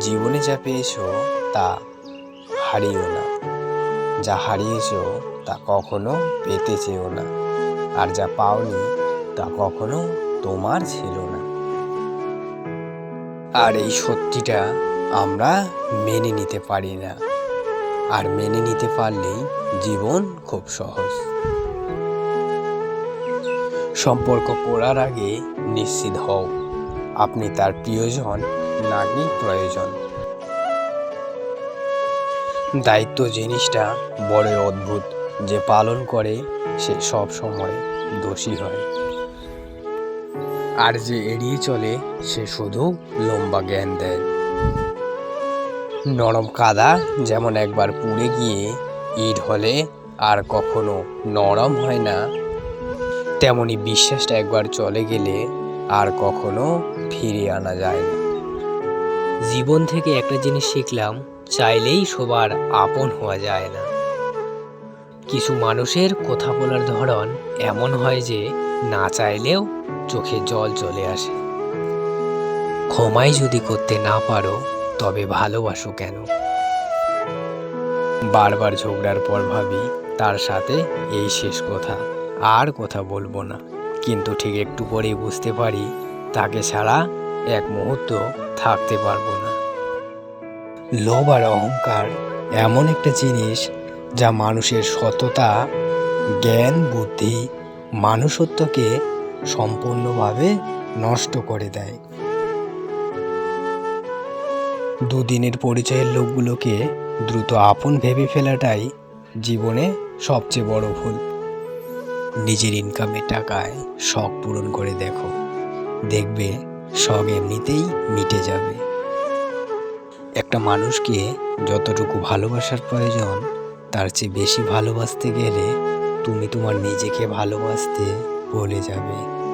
জীবনে যা পেয়েছ তা হারিও না। যা হারিয়েছো তা কখনো পেতে চেও না। আর যা পাওনি তা কখনো তোমার ছিল না। আর এই সত্যিটা আমরা মেনে নিতে পারি না। আর মেনে নিতে পারলেই জীবন খুব সহজ। সম্পর্ক পড়ার আগে নিশ্চিত হও, আপনি তার প্রিয়জন নাকি প্রয়োজন। দায়িত্ব জিনিসটা বড়ই অদ্ভুত, যে পালন করে সে সব সময় দোষী হয়। আর যে এড়িয়ে চলে, সে শুধু লম্বা জ্ঞান দেয়। নরম কাদা যেমন একবার পুড়ে গিয়ে ইট হলে আর কখনো নরম হয় না, তেমনি বিশ্বাসটা একবার চলে গেলে আর কখনো ফিরিয়ে আনা যায় না। জীবন থেকে একটা জিনিস শিখলাম, চাইলেই সবার আপন হওয়া যায় না। কিছু মানুষের কথা বলার ধরন এমন হয় যে, না চাইলেও চোখে জল চলে আসে। ক্ষমাই যদি করতে না পারো, তবে ভালোবাসো কেন? বারবার ঝগড়ার পর ভাবি, তার সাথে এই শেষ কথা, আর কথা বলব না। কিন্তু ঠিক একটু পরেই বুঝতে পারি, তাকে ছাড়া এক মুহূর্ত থাকতে পারব না। লোভ আর অহংকার এমন একটা জিনিস যা মানুষের সততা, জ্ঞান, বুদ্ধি, মানুষত্বকে সম্পূর্ণভাবে নষ্ট করে দেয়। দুদিনের পরিচয়ের লোকগুলোকে দ্রুত আপন ভেবে ফেলাটাই জীবনে সবচেয়ে বড় ভুল। নিজের ইনকামের টাকায় শখ পূরণ করে দেখো। দেখবে শখ এমনিতেই মিটে যাবে। একটা মানুষকে যতটুকু ভালোবাসার প্রয়োজন, তার চেয়ে বেশি ভালোবাসতে গেলে তুমি তোমার নিজেকে ভালোবাসতে বলে যাবে।